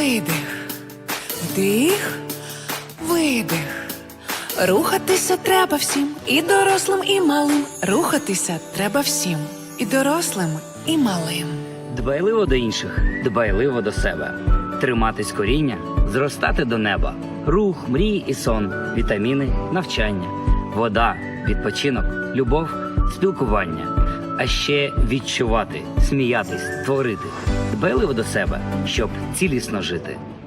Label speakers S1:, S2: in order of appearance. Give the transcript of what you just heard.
S1: видих, вдих, видих. Рухатися треба всім, і дорослим, і малим. Рухатися треба всім, і дорослим, і малим.
S2: Дбайливо до інших, дбайливо до себе. Триматись коріння, зростати до неба. Рух, мрії і сон, вітаміни, навчання, вода, відпочинок, любов, спілкування. А ще відчувати, сміятись, творити. Дбайливо до себе, щоб цілісно жити.